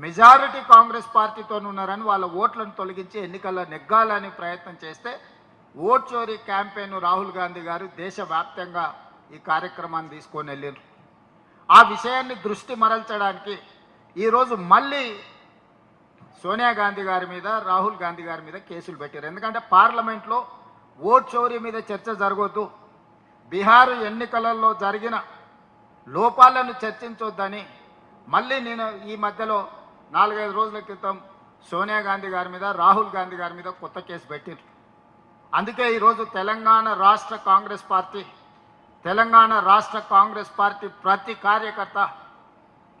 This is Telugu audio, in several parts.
మెజారిటీ కాంగ్రెస్ పార్టీతో ఉన్నారని వాళ్ళ ఓట్లను తొలగించి ఎన్నికల్లో నెగ్గాలని ప్రయత్నం చేస్తే ఓట్ చోరీ క్యాంపెయిన్ రాహుల్ గాంధీ గారు దేశవ్యాప్తంగా ఈ కార్యక్రమాన్ని తీసుకొని వెళ్ళారు ఆ విషయాన్ని దృష్టి మరల్చడానికి ఈరోజు మళ్ళీ సోనియా గాంధీ గారి మీద రాహుల్ గాంధీ గారి మీద కేసులు పెట్టారు. ఎందుకంటే పార్లమెంట్లో ఓట్ చోరీ మీద చర్చ జరగొద్దు. బీహార్ ఎన్నికలలో జరిగిన లోపాలను చర్చించొద్దని మళ్ళీ నేను ఈ మధ్యలో నాలుగైదు రోజుల క్రితం సోనియా గాంధీ గారి మీద రాహుల్ గాంధీ గారి మీద కొత్త కేసు పెట్టిండ్రు అందుకే ఈరోజు తెలంగాణ రాష్ట్ర కాంగ్రెస్ పార్టీ తెలంగాణ రాష్ట్ర కాంగ్రెస్ పార్టీ ప్రతి కార్యకర్త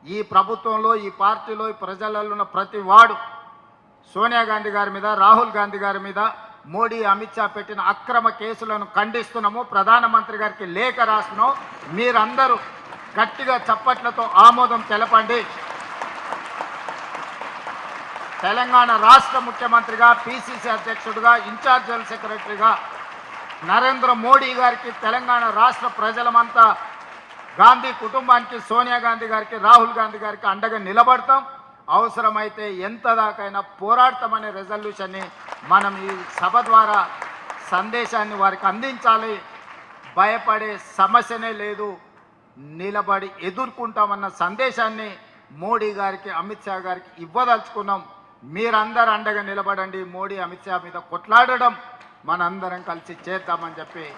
ఈ ప్రభుత్వంలో ఈ పార్టీలో ఈ ప్రజలలో ఉన్న ప్రతి వాడు సోనియా గాంధీ గారి మీద రాహుల్ గాంధీ గారి మీద మోడీ అమిత్ షా పెట్టిన అక్రమ కేసులను ఖండిస్తున్నాము ప్రధానమంత్రి గారికి లేఖ రాస్తున్నాం మీరందరూ గట్టిగా చప్పట్లతో ఆమోదం తెలపండి. తెలంగాణ రాష్ట్ర ముఖ్యమంత్రిగా పిసిసి అధ్యక్షుడిగా ఇన్ఛార్జ్ జనరల్ సెక్రటరీగా నరేంద్ర మోడీ గారికి తెలంగాణ రాష్ట్ర ప్రజలమంతా గాంధీ కుటుంబానికి సోనియా గాంధీ గారికి రాహుల్ గాంధీ గారికి అండగా నిలబడతాం. అవసరమైతే ఎంత దాకైనా పోరాడతామనే రెజల్యూషన్ని మనం ఈ సభ ద్వారా సందేశాన్ని వారికి అందించాలి. భయపడే సమస్యనే లేదు. నిలబడి ఎదుర్కొంటామన్న సందేశాన్ని మోడీ గారికి అమిత్ షా గారికి ఇవ్వదలుచుకున్నాం. మీరందరూ అండగా నిలబడండి. మోడీ అమిత్ షా మీద కొట్లాడడం మనందరం కలిసి చేద్దామని చెప్పి